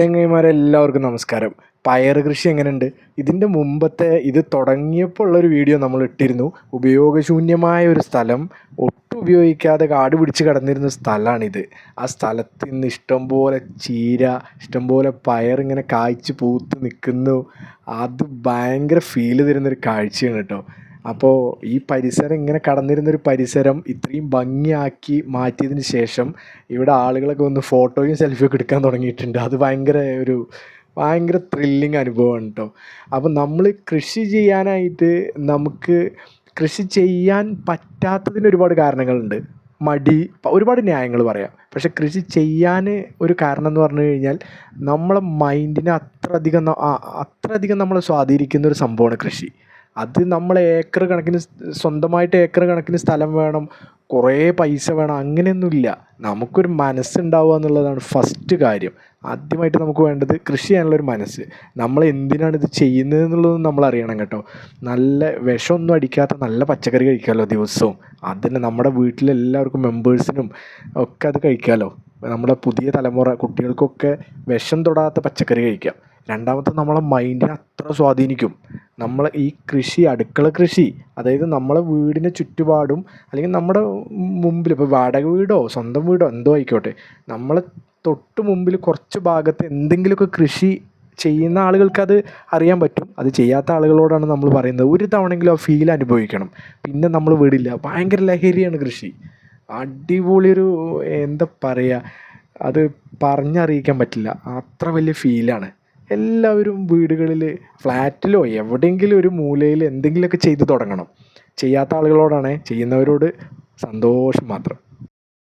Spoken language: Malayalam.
ചങ്ങായിമാരെല്ലാവർക്കും നമസ്കാരം. പയർ കൃഷി എങ്ങനെയുണ്ട്? ഇതിന്റെ മുമ്പത്തെ ഇത് തുടങ്ങിയപ്പോൾ ഉള്ളൊരു വീഡിയോ നമ്മൾ ഇട്ടിരുന്നു. ഉപയോഗശൂന്യമായ ഒരു സ്ഥലം ഒട്ടും ഉപയോഗിക്കാതെ കാട് പിടിച്ച് കടന്നിരുന്ന സ്ഥലമാണിത്. ആ സ്ഥലത്ത് നിന്ന് ഇഷ്ടംപോലെ ചീര ഇഷ്ടംപോലെ പയർ ഇങ്ങനെ കായ്ച്ച് പൂത്ത് നിൽക്കുന്നു അത് ഭയങ്കര ഫീൽ തരുന്നൊരു കാഴ്ചയാണ് കേട്ടോ. അപ്പോൾ ഈ പരിസരം ഇങ്ങനെ കടന്നിരുന്നൊരു പരിസരം ഇത്രയും ഭംഗിയാക്കി മാറ്റിയതിന് ശേഷം ഇവിടെ ആളുകളൊക്കെ വന്ന് ഫോട്ടോയും സെൽഫിയൊക്കെ എടുക്കാൻ തുടങ്ങിയിട്ടുണ്ട്. അത് ഭയങ്കര ഒരു ഭയങ്കര ത്രില്ലിങ് അനുഭവമാണ് കേട്ടോ അപ്പോൾ നമ്മൾ കൃഷി ചെയ്യാനായിട്ട് നമുക്ക് കൃഷി ചെയ്യാൻ പറ്റാത്തതിന് ഒരുപാട് കാരണങ്ങളുണ്ട്. മടി ഒരുപാട് ന്യായങ്ങൾ പറയാം. പക്ഷെ കൃഷി ചെയ്യാൻ ഒരു കാരണം എന്ന് പറഞ്ഞു കഴിഞ്ഞാൽ നമ്മളെ മൈൻഡിനെ അത്രയധികം അത്രയധികം നമ്മളെ സ്വാധീനിക്കുന്ന ഒരു സംഭവമാണ് കൃഷി. അത് നമ്മൾ ഏക്കർ കണക്കിന് സ്വന്തമായിട്ട് ഏക്കർ കണക്കിന് സ്ഥലം വേണം കുറേ പൈസ വേണം അങ്ങനെയൊന്നുമില്ല. നമുക്കൊരു മനസ്സുണ്ടാവുക എന്നുള്ളതാണ് ഫസ്റ്റ് കാര്യം. ആദ്യമായിട്ട് നമുക്ക് വേണ്ടത് കൃഷി ചെയ്യാനുള്ളൊരു മനസ്സ്. നമ്മൾ എന്തിനാണ് ഇത് ചെയ്യുന്നത് എന്നുള്ളത് നമ്മൾ അറിയണം കേട്ടോ. നല്ല വിഷമൊന്നും അടിക്കാത്ത നല്ല പച്ചക്കറി കഴിക്കാമല്ലോ ദിവസവും. അതിന് നമ്മുടെ വീട്ടിലെല്ലാവർക്കും മെമ്പേഴ്സിനും ഒക്കെ അത് കഴിക്കാമല്ലോ നമ്മുടെ പുതിയ തലമുറ കുട്ടികൾക്കൊക്കെ വിഷം തൊടാത്ത പച്ചക്കറി കഴിക്കാം. രണ്ടാമത്തെ നമ്മളെ മൈൻഡിനെ അത്ര സ്വാധീനിക്കും. നമ്മൾ ഈ കൃഷി അടുക്കള കൃഷി അതായത് നമ്മളെ വീടിന് ചുറ്റുപാടും അല്ലെങ്കിൽ നമ്മുടെ മുമ്പിൽ ഇപ്പോൾ വാടക വീടോ സ്വന്തം വീടോ എന്തോ ആയിക്കോട്ടെ നമ്മളെ തൊട്ട് മുമ്പിൽ കുറച്ച് ഭാഗത്ത് എന്തെങ്കിലുമൊക്കെ കൃഷി ചെയ്യുന്ന ആളുകൾക്ക് അത് അറിയാൻ പറ്റും. അത് ചെയ്യാത്ത ആളുകളോടാണ് നമ്മൾ പറയുന്നത്. ഒരു തവണയെങ്കിലും ആ ഫീൽ അനുഭവിക്കണം. പിന്നെ നമ്മൾ വിടില്ല. ഭയങ്കര ലഹരിയാണ് കൃഷി. അടിപൊളിയൊരു എന്താ പറയുക അത് പറഞ്ഞറിയിക്കാൻ പറ്റില്ല. അത്ര വലിയ ഫീലാണ് എല്ലാവരും വീടുകളിൽ ഫ്ലാറ്റിലോ എവിടെയെങ്കിലും ഒരു മൂലയിൽ എന്തെങ്കിലുമൊക്കെ ചെയ്ത് തുടങ്ങണം. ചെയ്യാത്ത ആളുകളോടാണ് ചെയ്യുന്നവരോട് സന്തോഷം മാത്രം.